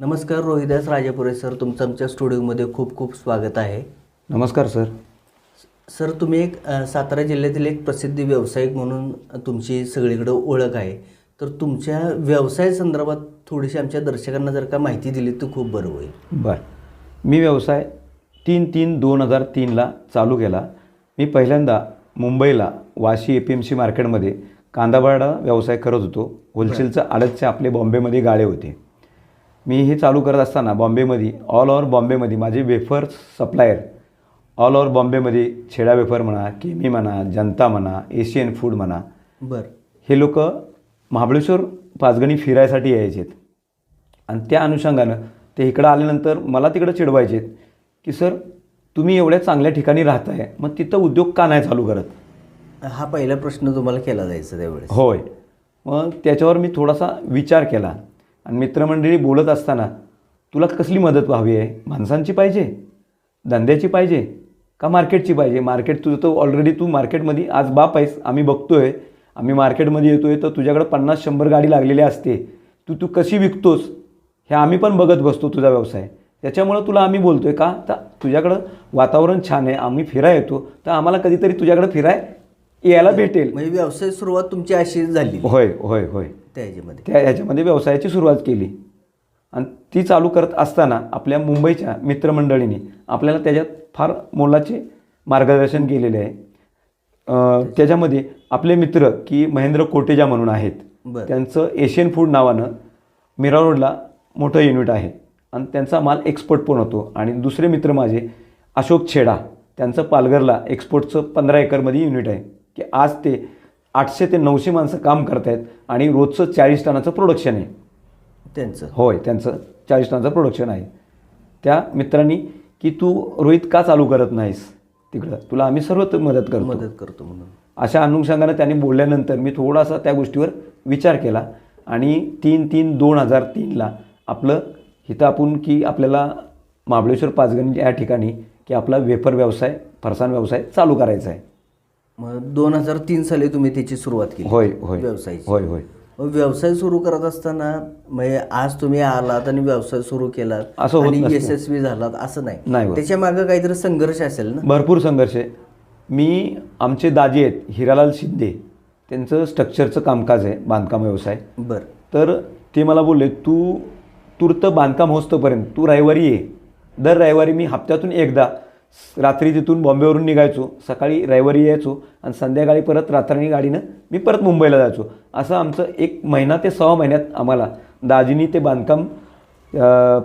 नमस्कार रोहिदास राजापुरे सर. तुमचं आमच्या स्टुडिओमध्ये खूप खूप स्वागत आहे. नमस्कार सर. सर तुम्ही एक सातारा जिल्ह्यातील एक प्रसिद्ध व्यावसायिक म्हणून तुमची सगळीकडे ओळख आहे. तर तुमच्या व्यवसाय संदर्भात थोडीशी आमच्या दर्शकांना जर का माहिती दिली तर खूप बरं होईल. बर. मी व्यवसाय तीन तीन दोन हजार तीनला चालू केला. मी पहिल्यांदा मुंबईला Vashi A P M C मार्केटमध्ये कांदाबाडा व्यवसाय करत होतो. होलसेलचं आडतचे आपले बॉम्बेमध्ये गाळे होते. मी हे चालू करत असताना बॉम्बेमध्ये ऑल ओव्हर बॉम्बेमध्ये माझे वेफर्स सप्लायर ऑल ओव्हर बॉम्बेमध्ये छेडा वेफर म्हणा केमी म्हणा जनता म्हणा एशियन फूड म्हणा बरं. हे लोक महाबळेश्वर पाचगणी फिरायसाठी यायचेत. आणि त्या अनुषंगानं ते इकडं आल्यानंतर मला तिकडं चिडवायचेत की सर तुम्ही एवढ्या चांगल्या ठिकाणी राहताय मग तिथं उद्योग का नाही चालू करत? हा पहिला प्रश्न तुम्हाला केला जायचा त्यावेळेस. होय. मग त्याच्यावर मी थोडासा विचार केला. आणि मित्रमंडळी बोलत असताना तुला कसली मदत व्हावी आहे? माणसांची पाहिजे? धंद्याची पाहिजे? का मार्केटची पाहिजे? मार्केट तुझं तर ऑलरेडी तू मार्केटमध्ये आज बाप आहेस आम्ही बघतोय. आम्ही मार्केटमध्ये येतोय तर तुझ्याकडे पन्नास शंभर गाडी लागलेली असते. तू तू कशी विकतोस? हे आम्ही पण बघत बसतो तुझा व्यवसाय. त्याच्यामुळं तुला आम्ही बोलतोय का? तर तुझ्याकडं वातावरण छान आहे आम्ही फिराय येतो. तर आम्हाला कधीतरी तुझ्याकडं फिराय यायला भेटेल. म्हणजे व्यवसाय सुरुवात तुमची अशी झाली. होय होय होय. त्या ह्याच्यामध्ये. त्या ह्याच्यामध्ये व्यवसायाची सुरुवात केली. आणि ती चालू करत असताना आपल्या मुंबईच्या मित्रमंडळींनी आपल्याला त्याच्यात फार मोलाचे मार्गदर्शन केलेले आहे. त्याच्यामध्ये आपले मित्र की महेंद्र कोटेजा म्हणून आहेत. त्यांचं एशियन फूड नावानं मीरा रोडला मोठं युनिट आहे. आणि त्यांचा माल एक्सपोर्ट पण होतो. आणि दुसरे मित्र माझे अशोक छेडा त्यांचं पालघरला एक्सपोर्टचं पंधरा एकरमध्ये युनिट आहे. की आज ते आठशे ते नऊशे माणसं काम करतायत आणि रोजचं चाळीस टनाचं प्रोडक्शन आहे. त्यांचं. होय त्यांचं चाळीस टनाचं प्रोडक्शन आहे. त्या मित्रांनी की तू रोहित का चालू करत नाहीस तिकडं? तुला आम्ही सर्व मदत करतो. मदत करतो म्हणून. अशा अनुषंगानं त्यांनी बोलल्यानंतर मी थोडासा त्या गोष्टीवर विचार केला आणि तीन तीन दोन हजार तीनला आपलं इथं आपण की आपल्याला महाबळेश्वर पाचगणी या ठिकाणी की आपला वेपर व्यवसाय फरसाण व्यवसाय चालू करायचा आहे. मग दोन हजार तीन साली तुम्ही त्याची सुरुवात केली. होय होय. व्यवसायाची. होय होय. व्यवसाय सुरू करत असताना म्हणजे आज तुम्ही आलात आणि व्यवसाय सुरू केलात असं आणि. यशस्वी झालात असं नाही. त्याच्यामागे काहीतरी संघर्ष असेल ना? भरपूर संघर्ष आहे. मी आमचे दाजी आहेत हिरालाल शिंदे. त्यांचं स्ट्रक्चरचं कामकाज आहे बांधकाम व्यवसाय. बर. तर ते मला बोलले तू तूर्त बांधकाम होस्तोपर्यंत तू रविवारी ये. दर रविवारी मी हप्त्यातून एकदा रात्री तिथून बॉम्बेवरून निघायचो. सकाळी रविवारी यायचो आणि संध्याकाळी परत रात्री गाडीनं मी परत मुंबईला जायचो. असं आमचं एक महिना ते सहा महिन्यात आम्हाला. दाजीनी ते बांधकाम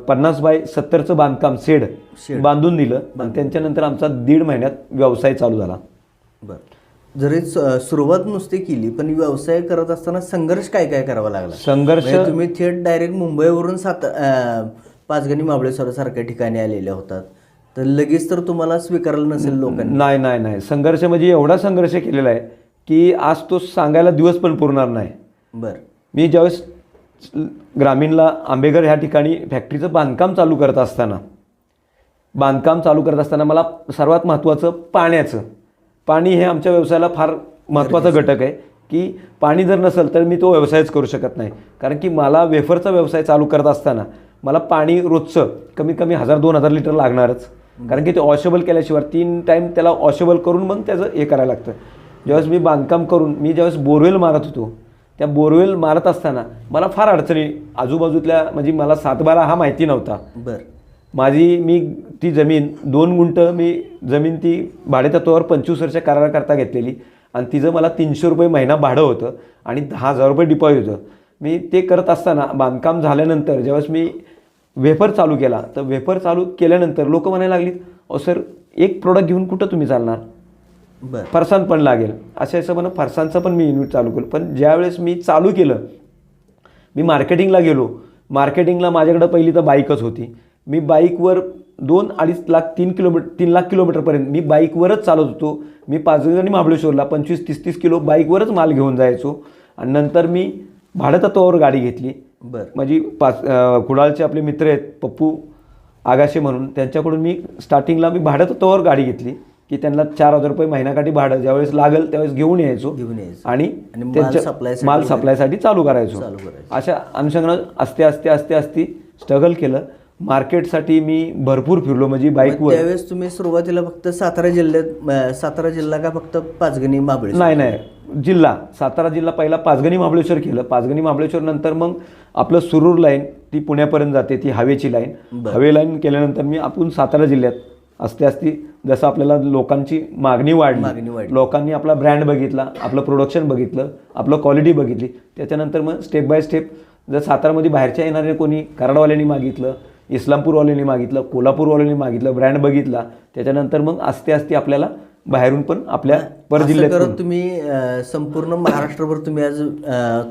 पन्नास बाय सत्तरचं बांधकाम शेड शेड. बांधून दिलं आणि त्यांच्यानंतर आमचा दीड महिन्यात व्यवसाय चालू झाला. बर. जरी सुरुवात नुसती केली पण व्यवसाय करत असताना संघर्ष काय काय करावा लागला? संघर्ष म्हणजे तुम्ही थेट डायरेक्ट मुंबईवरून सात पाचगणी महाबळेश्वर सारख्या ठिकाणी आलेल्या होतात. तर लगेच तर तुम्हाला स्वीकारलं नसेल लोकांनी. नाही नाही नाही. संघर्ष म्हणजे एवढा संघर्ष केलेला आहे की आज तो सांगायला दिवस पण पुरणार नाही. बर. मी ज्यावेळेस ग्रामीणला आंबेघर ह्या ठिकाणी फॅक्टरीचं बांधकाम चालू करत असताना बांधकाम चालू करत असताना मला सर्वात महत्त्वाचं पाण्याचं. पाणी हे आमच्या व्यवसायाला फार महत्त्वाचा घटक आहे की पाणी जर नसेल तर मी तो व्यवसायच करू शकत नाही. कारण की मला वेफरचा व्यवसाय चालू करत असताना मला पाणी रोजचं कमीत कमी हजार दोन हजार लिटर लागणारच. कारण की ते वॉशेबल केल्याशिवाय तीन टाईम त्याला वॉशेबल करून मग त्याचं हे करायला लागतं. ज्यावेळेस मी बांधकाम करून मी ज्यावेळेस बोरवेल मारत होतो त्या बोरवेल मारत असताना मला फार अडचणी आजूबाजूतल्या म्हणजे मला सातबारा हा माहिती नव्हता. बर. माझी मी ती जमीन दोन गुंठ मी जमीन ती भाडेतत्वावर पंचवीस वर्ष कराराकरता घेतलेली आणि तिचं मला तीनशे रुपये महिना भाडं होतं आणि दहा हजार रुपये डिपॉझिट होतं. मी ते करत असताना बांधकाम झाल्यानंतर ज्यावेळेस मी वेफर चालू केला तर वेफर चालू केल्यानंतर लोक म्हणायला लागलीत अहो सर एक प्रोडक्ट घेऊन कुठं तुम्ही चालणार? बर. फरसाण पण लागेल. अशा हिशोबानं फरसाणचं पण मी युनिट चालू केलं. पण ज्यावेळेस मी चालू केलं मी मार्केटिंगला गेलो. मार्केटिंगला माझ्याकडं पहिली तर बाईकच होती. मी बाईकवर दोन अडीच लाख तीन किलोमीटर तीन लाख किलोमीटरपर्यंत मी बाईकवरच चालत होतो. मी पाचगणी आणि महाबळेश्वरला पंचवीस तीस तीस किलो बाईकवरच माल घेऊन जायचो. आणि नंतर मी भाडेतत्वावर गाडी घेतली. बर. माझी पाच कुडाळचे आपले मित्र आहेत पप्पू आगाशे म्हणून त्यांच्याकडून मी स्टार्टिंगला मी भाडेतत्वावर गाडी घेतली की त्यांना चार हजार रुपये महिन्याकाठी भाडं ज्यावेळेस लागेल त्यावेळेस घेऊन यायचो. घेऊन यायचं. आणि त्यांच्या साठी माल सप्लायसाठी चालू करायचो. अशा अनुषंगानं असते असते असते असते स्ट्रगल केलं. मार्केटसाठी मी भरपूर फिरलो म्हणजे बाईकवर त्यावेळेस तुम्ही सुरुवातीला फक्त सातारा जिल्ह्यात सातारा जिल्हा का फक्त पाचगणी माबळे नाही नाही. जिल्हा. सातारा जिल्हा पहिला पाचगणी महाबळेश्वर केलं. पाचगणी महाबळेश्वर नंतर मग आपलं सुरूर लाईन ती पुण्यापर्यंत जाते ती हवेची लाईन. हवे लाईन केल्यानंतर मी आपण सातारा जिल्ह्यात असते असती जसं आपल्याला लोकांची मागणी वाढली. लोकांनी आपला ब्रँड बघितला आपलं प्रोडक्शन बघितलं आपलं क्वालिटी बघितली त्याच्यानंतर मग स्टेप बाय स्टेप जर सातारामध्ये बाहेरच्या येणारे कोणी कराडवाल्यांनी मागितलं इस्लामपूरवाल्यांनी मागितलं कोल्हापूरवाल्यांनी मागितलं ब्रँड बघितला त्याच्यानंतर मग आस्ते आस्ते आपल्याला बाहेरून पण आपल्या पर असं जिल्ह्यात करत तुम्ही संपूर्ण महाराष्ट्रभर तुम्ही आज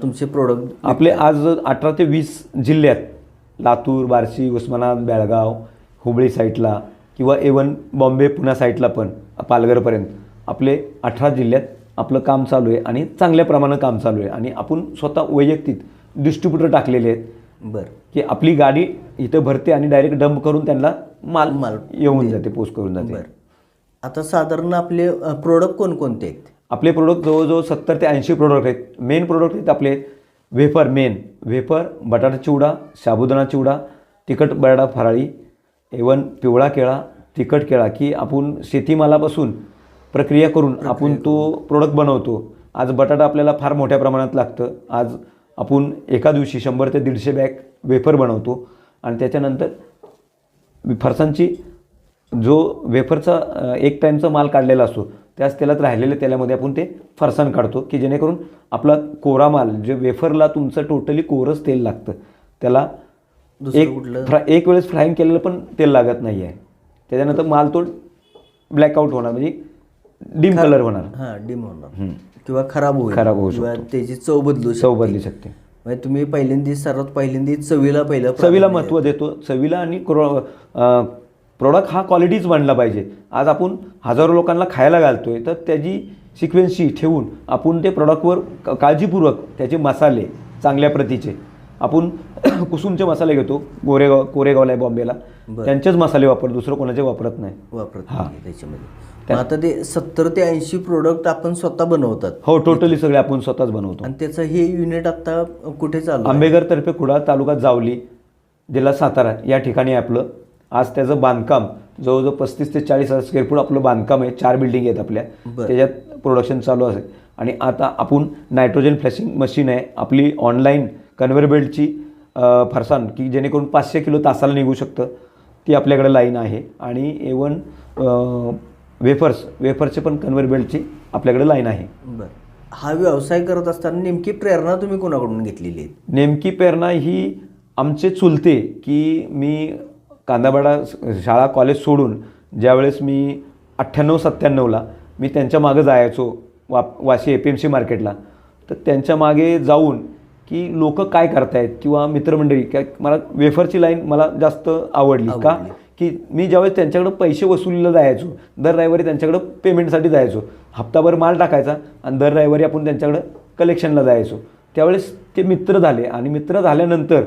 तुमचे प्रोडक्ट आपले आज अठरा ते वीस जिल्ह्यात लातूर बार्शी उस्मानाबाद बेळगाव हुबळी साईडला किंवा एवन बॉम्बे पुणा साईडला पण पालघरपर्यंत आपले अठरा जिल्ह्यात आपलं काम चालू आहे आणि चांगल्या प्रमाणात काम चालू आहे. आणि आपण स्वतः वैयक्तिक डिस्ट्रीब्युटर टाकलेले आहेत. बर. की आपली गाडी इथं भरते आणि डायरेक्ट डंप करून त्यांना माल माल येऊन जाते पोस्ट करून जाते. बर. आता साधारण आपले प्रोडक्ट कोणकोणते आहेत? आपले प्रोडक्ट जवळजवळ सत्तर ते ऐंशी प्रोडक्ट आहेत. मेन प्रोडक्ट आहेत आपले वेफर मेन वेफर बटाटा चिवडा साबुदाणा चिवडा तिखट बरडा फराळी एवन पिवळा केळा तिखट केळा की आपण शेतीमालापासून प्रक्रिया करून आपण तो प्रोडक्ट बनवतो. आज बटाटा आपल्याला फार मोठ्या प्रमाणात लागतं. आज आपण एका दिवशी शंभर ते दीडशे बॅग वेफर बनवतो. आणि त्याच्यानंतर फरसांची जो वेफरचा एक टाईमचा माल काढलेला असतो त्याच तेलात राहिलेल्या तेलामध्ये आपण ते फरसाण काढतो की जेणेकरून आपला कोरा माल जे वेफरला तुमचं टोटली कोरच तेल लागतं त्याला एक? फ्रा एक वेळेस फ्राईंग केलेलं पण तेल लागत नाही आहे त्याच्यानंतर माल तो ब्लॅकआउट होणार म्हणजे डिम कलर होणार. हा डिम होणार. किंवा खराब होईल. खराब होऊ किंवा त्याची चव बदलू चव बदली शकते. म्हणजे तुम्ही पहिल्यांदा सर्वात पहिल्यांदा चवीला पहिलं चवीला महत्त्व देतो. चवीला आणि प्रोडक्ट हा क्वालिटीच बनला पाहिजे आज आपण हजारो लोकांना खायला घालतोय तर त्याची सिक्वेन्सी ठेवून आपण ते प्रॉडक्टवर काळजीपूर्वक त्याचे मसाले चांगल्या प्रतीचे आपण कुसुमचे मसाले घेतो गोरेगाव कोरेगावला आहे बॉम्बेला. त्यांचेच मसाले वापर दुसरं कोणाचे वापरत नाही वापरत हा. त्याच्यामध्ये आता ते सत्तर ते ऐंशी प्रोडक्ट आपण स्वतः बनवतात हो टोटली सगळे आपण स्वतःच बनवतो आणि त्याचं हे युनिट आता कुठे चालू आहे? आंबेघर तर्फे कुडाळ तालुका जावली जिल्हा सातारा या ठिकाणी आहे आपलं आज त्याचं बांधकाम जवळजवळ पस्तीस ते चाळीस हजार स्क्वेअर फूट आपलं बांधकाम आहे चार बिल्डिंग आहेत आपल्या. त्याच्यात प्रोडक्शन चालू असेल आणि आता आपण नायट्रोजन फ्लॅशिंग मशीन आहे आपली ऑनलाईन कन्व्हेअर बेल्टची फरसाण की जेणेकरून पाचशे किलो तासाला निघू शकतं. ती आपल्याकडे लाईन आहे. आणि एवन वेफर्स वेफर्सचे पण कन्व्हेअर बेल्टची आपल्याकडे लाईन आहे. बरं. हा व्यवसाय करत असताना नेमकी प्रेरणा तुम्ही कोणाकडून घेतलेली आहे? नेमकी प्रेरणा ही आमचे चुलते की मी कांदाबाडा शाळा कॉलेज सोडून ज्यावेळेस मी अठ्ठ्याण्णव सत्त्याण्णवला मी त्यांच्या मागं जायचो वा Vashi A P M C मार्केटला तर त्यांच्या मागे जाऊन की लोक काय करतायत किंवा मित्रमंडळी काय मला वेफरची लाईन मला जास्त आवडली का. की मी ज्यावेळेस त्यांच्याकडं पैसे वसुलीला जायचो दर रविवारी त्यांच्याकडं पेमेंटसाठी जायचो हप्ताभर माल टाकायचा आणि दर रविवारी आपण त्यांच्याकडं कलेक्शनला जायचो त्यावेळेस ते मित्र झाले आणि मित्र झाल्यानंतर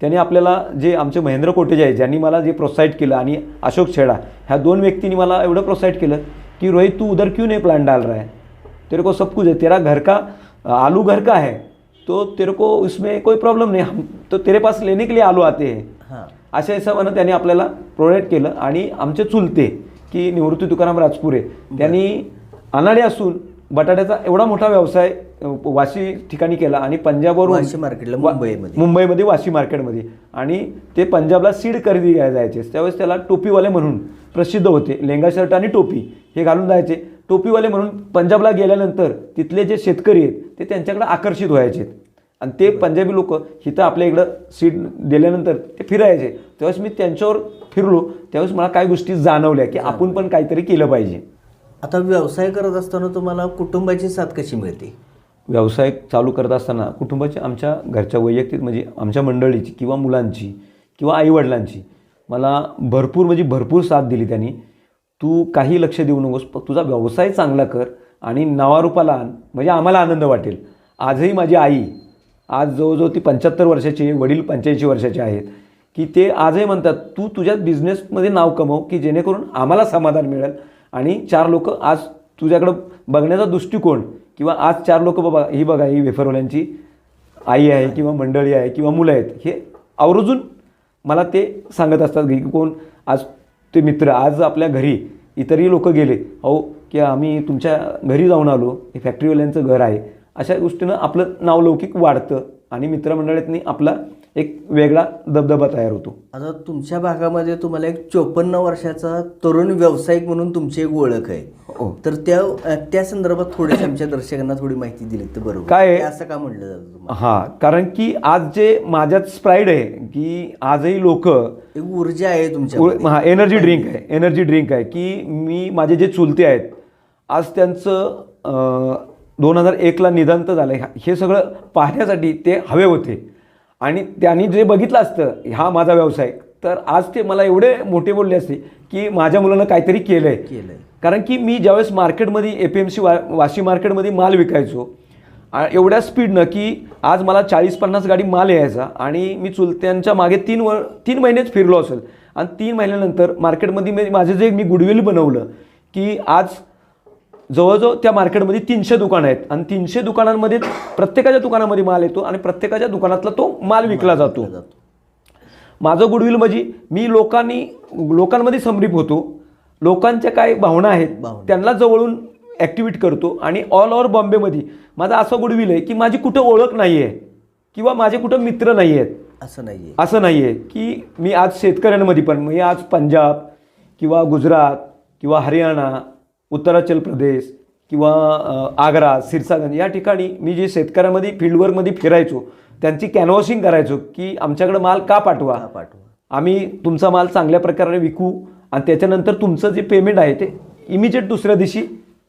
त्यांनी आपल्याला जे आमचे महेंद्र कोटेजे आहेत ज्यांनी मला जे प्रोत्साहित केलं आणि अशोक छेडा ह्या दोन व्यक्तींनी मला एवढं प्रोत्साहित केलं की रोहित तू उधर क्यों नहीं प्लान डाल रहा है? तेरे को सब कुछ है तेरा घर का आलू घर का है तो तेरे को उसमें कोई प्रॉब्लम नहीं हम तो तेरे पास लेने के लिए आलू आते हैं. हां। अशा हिशोबानं त्यांनी आपल्याला प्रोव्हाइड केलं आणि आमचे चुलते की निवृत्ती तुकाराम राजपुरे त्यांनी अनाडे असून बटाट्याचा एवढा मोठा व्यवसाय वाशी ठिकाणी केला आणि पंजाबवरून वाशी मार्केटला मुंबईमध्ये. मुंबईमध्ये वाशी मार्केटमध्ये आणि ते पंजाबला सीड खरेदी घ्यायला जायचे. त्यावेळेस त्याला टोपीवाले म्हणून प्रसिद्ध होते. लेंगा शर्ट आणि टोपी हे घालून जायचे. टोपीवाले म्हणून पंजाबला गेल्यानंतर तिथले जे शेतकरी आहेत ते त्यांच्याकडे आकर्षित व्हायचे. आणि ते पंजाबी लोक इथं आपल्या इकडं सीट दिल्यानंतर ते फिरायचे. त्यावेळेस मी त्यांच्यावर फिरलो. त्यावेळेस मला काही गोष्टी जाणवल्या की आपण पण काहीतरी केलं पाहिजे. आता व्यवसाय करत असताना तुम्हाला कुटुंबाची साथ कशी मिळते? व्यवसाय चालू करत असताना कुटुंबाची आमच्या घरच्या वैयक्तिक म्हणजे आमच्या मंडळीची किंवा मुलांची किंवा आईवडिलांची मला भरपूर म्हणजे भरपूर साथ दिली त्यांनी. तू काही लक्ष देऊ नकोस तुझा व्यवसाय चांगला कर आणि नावारूपाला आण. म्हणजे आम्हाला आनंद वाटेल. आजही माझी आई आज जवळजवळ ती पंच्याहत्तर वर्षाची वडील पंच्याऐंशी वर्षाचे आहेत की ते आजही म्हणतात तू तुझ्या बिझनेसमध्ये नाव कमव की जेणेकरून आम्हाला समाधान मिळेल. आणि चार लोक आज तुझ्याकडं बघण्याचा दृष्टिकोन किंवा आज चार लोक बाबा ही बघा ही वेफरवाल्यांची आई आहे किंवा मंडळी आहे किंवा मुलं आहेत हे आवर्जून मला ते सांगत असतात की कोण आज ते मित्र आज आपल्या घरी इतरही लोक गेले अहो की आम्ही तुमच्या घरी जाऊन आलो हे फॅक्टरीवाल्यांचं घर आहे अशा गोष्टीनं आपलं नावलौकिक वाढतं आणि मित्रमंडळीतनी आपला एक वेगळा दबदबा तयार होतो. आता तुमच्या भागामध्ये तुम्हाला एक चोपन्न वर्षाचा तरुण व्यावसायिक म्हणून तुमची एक ओळख आहे. हो. तर त्या त्या संदर्भात थोडीशी आमच्या दर्शकांना थोडी माहिती दिली तर बरोबर. काय असं का म्हटलं जातं हां कारण की आज जे माझ्यात स्प्राईड आहे की आजही लोक एक ऊर्जा आहे तुमच्या हा एनर्जी ड्रिंक आहे एनर्जी ड्रिंक आहे की मी माझे जे चुलते आहेत आज त्यांचं दोन हजार एकला तर झालं. हे सगळं पाहण्यासाठी ते हवे होते. आणि त्यांनी जे बघितलं असतं हा माझा व्यवसाय. तर आज ते मला एवढे मोठे बोलले असते की माझ्या मुलानं काहीतरी केलं आहे केलंय. कारण की मी ज्यावेळेस मार्केटमध्ये ए पी एम सी वा वाशी मार्केटमध्ये माल विकायचो एवढ्या स्पीडनं की आज मला चाळीस पन्नास गाडी माल यायचा आणि मी चुलत्यांच्या मागे तीन वर तीन महिनेच फिरलो असेल. आणि तीन महिन्यानंतर मार्केटमध्ये मी माझे जे मी गुडविल बनवलं की आज जवळजवळ त्या मार्केटमध्ये तीनशे दुकानं आहेत. आणि तीनशे दुकानांमध्ये प्रत्येकाच्या दुकानामध्ये माल येतो आणि प्रत्येकाच्या दुकानातला तो माल विकला जातो. माझं गुडविल म्हणजे मी लोकांनी लोकांमध्ये समरीप होतो. लोकांच्या काय भावना आहेत. त्यांना जवळून ॲक्टिवेट करतो आणि ऑल ओव्हर बॉम्बेमध्ये. माझं असं गुडविल आहे की माझी कुठं ओळख नाही आहे किंवा माझे कुठं मित्र नाही आहेत असं नाहीये. असं नाही आहे की मी आज शेतकऱ्यांमध्ये पण मी आज पंजाब किंवा गुजरात किंवा हरियाणा उत्तराचल प्रदेश किंवा आग्रा सिरसागंज या ठिकाणी मी जे शेतकऱ्यामध्ये फील्डवर्कमध्ये फिरायचो त्यांची कॅनव्हसिंग करायचो की आमच्याकडे माल का पाठवा? पाठवा? आम्ही तुमचा माल चांगल्या प्रकारे विकू आणि त्याच्यानंतर तुमचं जे पेमेंट आहे ते इमिजिएट दुसऱ्या दिवशी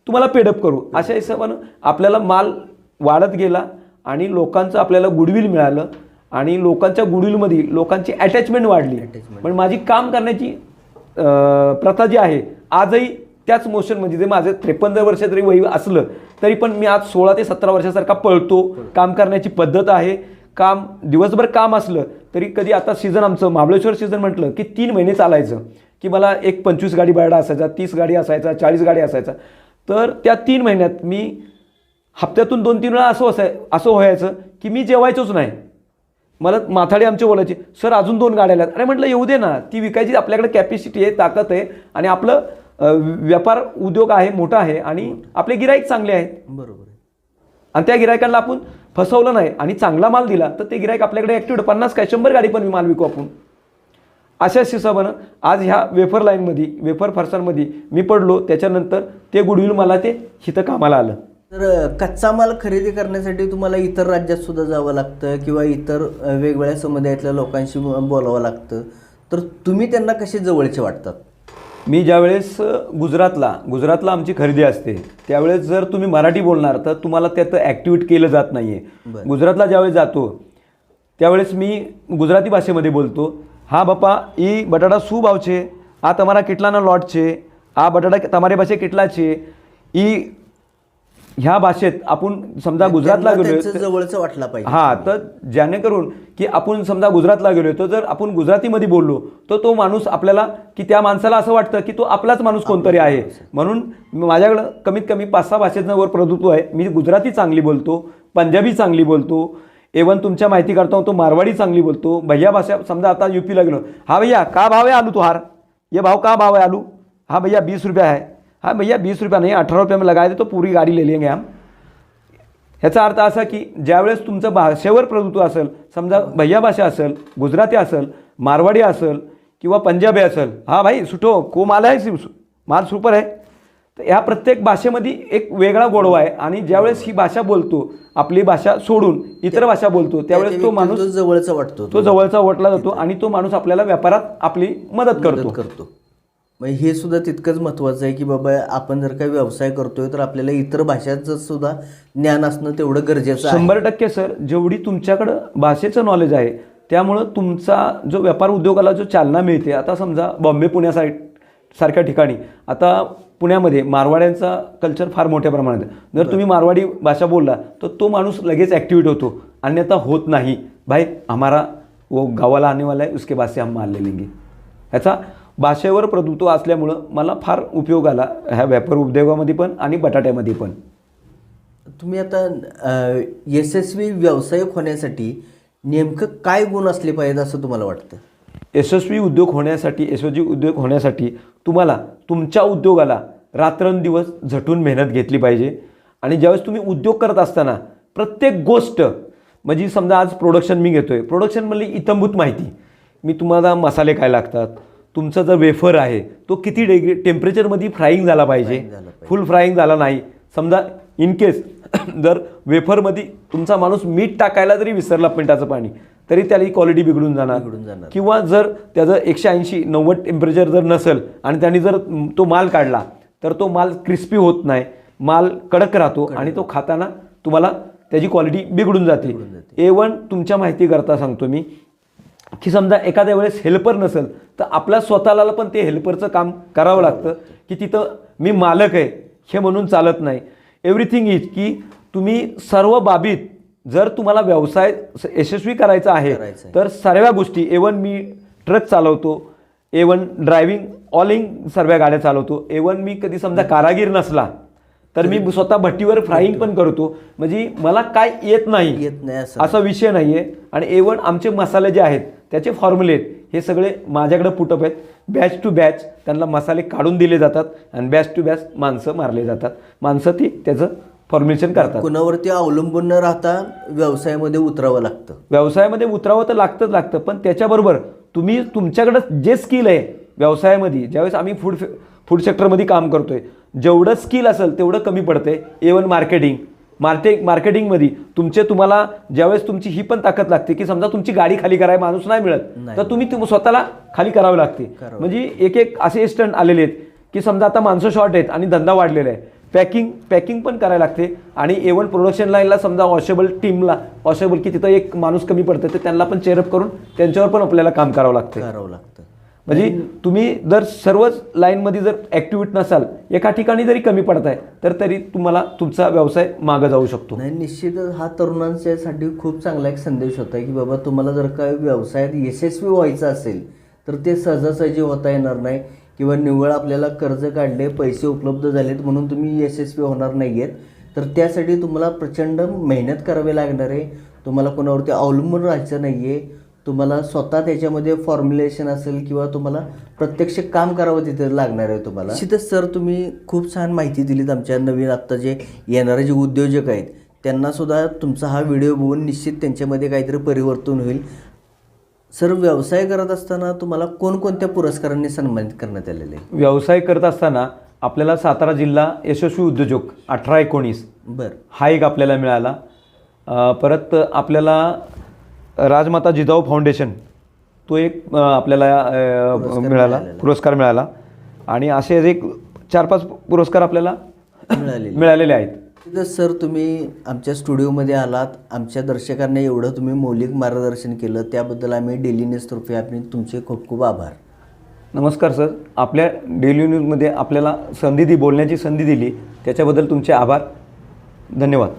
तुम्हाला पेडअप करू. अशा हिशोबानं आपल्याला माल वाढत गेला आणि लोकांचं आपल्याला गुडविल मिळालं आणि लोकांच्या गुडविलमध्ये लोकांची अटॅचमेंट वाढली. पण माझी काम करण्याची प्रथा जी आहे आजही त्याच मोशनमध्ये जे माझं त्रेपन्न वर्ष जरी वय असलं तरी पण मी आज सोळा ते सतरा वर्षासारखा पळतो. काम करण्याची पद्धत आहे. काम दिवसभर काम असलं तरी कधी आता सीझन आमचं महाबळेश्वर सीझन म्हटलं की तीन महिने चालायचं. की मला एक पंचवीस गाडी बायडा असायचा तीस गाडी असायचा चाळीस गाडी असायचा. तर त्या तीन महिन्यात मी हप्त्यातून दोन तीन वेळा असं असाय असं व्हायचं की मी जेवायचोच नाही. मला माथाडे आमचे बोलायचे सर अजून दोन गाड्या आल्यात. अरे म्हटलं येऊ दे ना. ती विकायची आपल्याकडे कॅपॅसिटी आहे ताकद आहे आणि आपलं व्यापार उद्योग आहे मोठा आहे आणि आपले गिराईक चांगले आहेत. बरोबर आणि त्या गिरायकांना आपण फसवलं नाही आणि चांगला माल दिला तर ते गिरायक आपल्याकडे ॲक्टिव्ह पन्नास काय शंभर गाडी पण माल विकू आपण. अशाच हिशोबानं आज ह्या वेफर लाईनमध्ये वेफर फरसांमध्ये मी पडलो त्याच्यानंतर ते गुडविल मला ते हिथं कामाला आलं. तर कच्चा माल खरेदी करण्यासाठी तुम्हाला इतर राज्यात सुद्धा जावं लागतं किंवा इतर वेगवेगळ्या समुदायातल्या लोकांशी बोलावं लागतं. तर तुम्ही त्यांना कसे जवळचे वाटतात? मी ज्यावेळेस गुजरातला गुजरातला आमची खरेदी असते त्यावेळेस जर तुम्ही मराठी बोलणार तर तुम्हाला त्यात ॲक्टिवेट केलं जात नाही आहे गुजरातला ज्यावेळेस जातो त्यावेळेस मी गुजराती भाषेमध्ये बोलतो. हा बापा ई बटाटा सू भावचे छे આ તમારા કેટલાના लॉटचे છે बटाटा બટાટા તમારી પાસે કેટલા ह्या भाषेत आपण समजा गुजरातला त्यांना गेलोय त्यांचं जवळचं वाटला पाहिजे. हा तर जेणेकरून की आपण समजा गुजरातला गेलोय तर जर आपण गुजरातीमध्ये बोललो तर तो माणूस आपल्याला की त्या माणसाला असं वाटतं की तो आपलाच माणूस कोणतरी आहे. म्हणून माझ्याकडं कमीत कमी पाच सहा भाषेचं वर प्रभुत्व आहे. मी गुजराती चांगली बोलतो पंजाबी चांगली बोलतो एवन तुमच्या माहिती करता तो मारवाड़ी चांगली बोलतो. भैया भाषा समजा आता यूपीला गेलो. हाँ भैया का भाव है आलू तुहार? ये भाव का भाव है आलू? हाँ भैया बीस रुपया है हाँ भैया बीस रुपया नहीं अठारह रुपये में लगा दे तो पूरी गाड़ी ले लेंगे हम। ह्याचा अर्थ असा की ज्यावेळेस तुमचं भाषेवर प्रभुत्व असेल समजा भैया भाषा असेल गुजराती असेल मारवाडी असेल किंवा पंजाबी असेल हा भाई सुठो को माल आहे माल सुपर आहे. तर ह्या प्रत्येक भाषेमध्ये एक वेगळा गोडवा आहे आणि ज्यावेळेस ही भाषा बोलतो आपली भाषा सोडून इतर भाषा बोलतो त्यावेळेस तो माणूस जवळचा वाटतो तो जवळचा ओटला जातो आणि तो माणूस आपल्याला व्यापारात आपली मदत करतो. करतो. मग हे सुद्धा तितकंच महत्त्वाचं आहे की बाबा आपण जर काही व्यवसाय करतोय तर आपल्याला इतर भाषांचं सुद्धा ज्ञान असणं तेवढं गरजेचं आहे. शंभर टक्के सर. जेवढी तुमच्याकडं भाषेचं नॉलेज आहे त्यामुळं तुमचा जो व्यापार उद्योगाला जो चालना मिळते आता समजा बॉम्बे पुण्या साईड सारख्या ठिकाणी आता पुण्यामध्ये मारवाड्यांचा कल्चर फार मोठ्या प्रमाणात आहे. जर तुम्ही मारवाडी भाषा बोलला तर तो माणूस लगेच ॲक्टिव्हेट होतो. अन्यथा होत नाही. भाई हमारा वो गावाला आने वाला है उसके बाद से हम मार ले लेंगे. ह्याचा भाषेवर प्रभुत्व असल्यामुळं मला फार उपयोग आला ह्या व्यापार उद्योगामध्ये पण आणि बटाट्यामध्ये पण. तुम्ही आता यशस्वी व्यावसायिक होण्यासाठी नेमकं काय गुण असले पाहिजेत असं तुम्हाला वाटतं? यशस्वी उद्योग होण्यासाठी यशस्वी उद्योग होण्यासाठी तुम्हाला तुमच्या उद्योगाला रात्रंदिवस झटून मेहनत घेतली पाहिजे. आणि ज्यावेळेस तुम्ही उद्योग करत असताना प्रत्येक गोष्ट म्हणजे समजा आज प्रोडक्शन मी घेतोय. प्रोडक्शन म्हणली इतंभूत माहिती. मी तुम्हाला मसाले काय लागतात? तुमचा जर वेफर आहे तो किती डिग्री टेम्परेचरमध्ये फ्राईंग झाला पाहिजे. फुल फ्राईंग झाला नाही. समजा इन केस जर वेफरमध्ये तुमचा माणूस मीठ टाकायला जरी विसरला मिठाचं पाणी तरी त्याला क्वालिटी बिघडून जाणार. बिघडून जाणार. किंवा जर त्याचं एकशे ऐंशी नव्वद टेम्परेचर जर नसेल आणि त्यांनी जर तो माल काढला तर तो माल क्रिस्पी होत नाही. माल कडक राहतो आणि तो खाताना तुम्हाला त्याची क्वालिटी बिघडून जाते. ए वन तुमच्या माहिती करता सांगतो मी की समजा एखाद्या वेळेस हेल्पर नसेल तर आपल्या स्वतःला पण ते हेल्परचं काम करावं लागतं की तिथं मी मालक आहे हे म्हणून चालत नाही. एव्हरीथिंग इज की तुम्ही सर्व बाबीत जर तुम्हाला व्यवसाय यशस्वी करायचा आहे. तर सर्व गोष्टी एवन मी ट्रक चालवतो एवन ड्रायव्हिंग ऑलिंग सर्व गाड्या चालवतो एवन मी कधी समजा कारागीर नसला तर मी स्वतः भट्टीवर फ्राईंग पण करतो. म्हणजे मला काय येत नाही येत नाही असं विषय नाही. आहे आणि एवन आमचे मसाले जे आहेत त्याचे फॉर्म्युले आहेत हे सगळे माझ्याकडे पुटअप आहेत. बॅच टू बॅच त्यांना मसाले काढून दिले जातात आणि बॅच टू बॅच माणसं मारले जातात. माणसं ती त्याचं फॉर्म्युलेशन करतात. कुणावरती अवलंबून न राहता व्यवसायामध्ये उतरावं लागतं. व्यवसायामध्ये उतरावं तर लागतंच लागतं पण त्याच्याबरोबर तुम्ही तुमच्याकडं जे स्किल आहे व्यवसायामध्ये ज्यावेळेस आम्ही फूड फूड सेक्टरमध्ये काम करतोय जेवढं स्किल असेल तेवढं कमी पडतंय. एवन मार्केटिंग मार्के मार्केटिंगमध्ये तुमचे तुम्हाला ज्यावेळेस तुमची ही पण ताकद लागते की समजा तुमची गाडी खाली करायला माणूस नाही मिळत. तर तुम्ही तुम स्वतःला खाली करावी लागते. म्हणजे एक एक असे स्टंट आलेले आहेत की समजा आता माणसं शॉर्ट आहेत आणि धंदा वाढलेला आहे पॅकिंग पॅकिंग पण करायला लागते आणि एवन प्रोडक्शन लाईनला समजा वॉशेबल टीमला वॉशेबल की तिथं एक माणूस कमी पडतं तर त्यांना पण चेअरअप करून त्यांच्यावर पण आपल्याला काम करावं लागतं करावं लागतं म्हणजे तुम्ही जर सर्वच लाईनमध्ये जर ॲक्टिव्हिट नसाल एका ठिकाणी जरी कमी पडताय तर तरी तुम्हाला तुमचा व्यवसाय मागं जाऊ शकतो. नाही निश्चितच हा तरुणांच्यासाठी खूप चांगला एक संदेश होता की बाबा तुम्हाला जर का व्यवसायात यशस्वी व्हायचं असेल तर ते सहजासहजी होता येणार नाही किंवा निव्वळ आपल्याला कर्ज काढले पैसे उपलब्ध झालेत म्हणून तुम्ही यशस्वी होणार नाही आहेत तर त्यासाठी तुम्हाला प्रचंड मेहनत करावी लागणार आहे. तुम्हाला कोणावरती अवलंबून राहायचं नाही आहे तुम्हाला स्वतः त्याच्यामध्ये फॉर्म्युलेशन असेल किंवा तुम्हाला प्रत्यक्ष काम करावं तिथे लागणार आहे तुम्हाला. निश्चितच सर तुम्ही खूप छान माहिती दिलीत आमच्या नवीन आत्ता जे येणारे जे उद्योजक आहेत त्यांना सुद्धा तुमचा हा व्हिडिओ बघून निश्चित त्यांच्यामध्ये काहीतरी परिवर्तन होईल. सर व्यवसाय करत असताना तुम्हाला कोणकोणत्या पुरस्कारांनी सन्मानित करण्यात आलेले? आहे व्यवसाय करत असताना आपल्याला सातारा जिल्हा यशस्वी उद्योजक अठरा एकोणीस बरं. हा एक आपल्याला मिळाला. परत आपल्याला राजमाता जिजाऊ फाउंडेशन तो एक आपल्याला मिळाला. पुरस्कार मिळाला. आणि असे एक चार पाच पुरस्कार आपल्याला मिळालेले. मिळालेले आहेत. सर तुम्ही आमच्या स्टुडिओमध्ये आलात. आमच्या दर्शकांना एवढं तुम्ही मौलिक मार्गदर्शन केलं. त्याबद्दल आम्ही डेली न्यूजतर्फे आपण तुमचे खूप खूप आभार. नमस्कार सर. आपल्या डेली न्यूजमध्ये आपल्याला संधी दी बोलण्याची संधी दिली. त्याच्याबद्दल तुमचे आभार. धन्यवाद.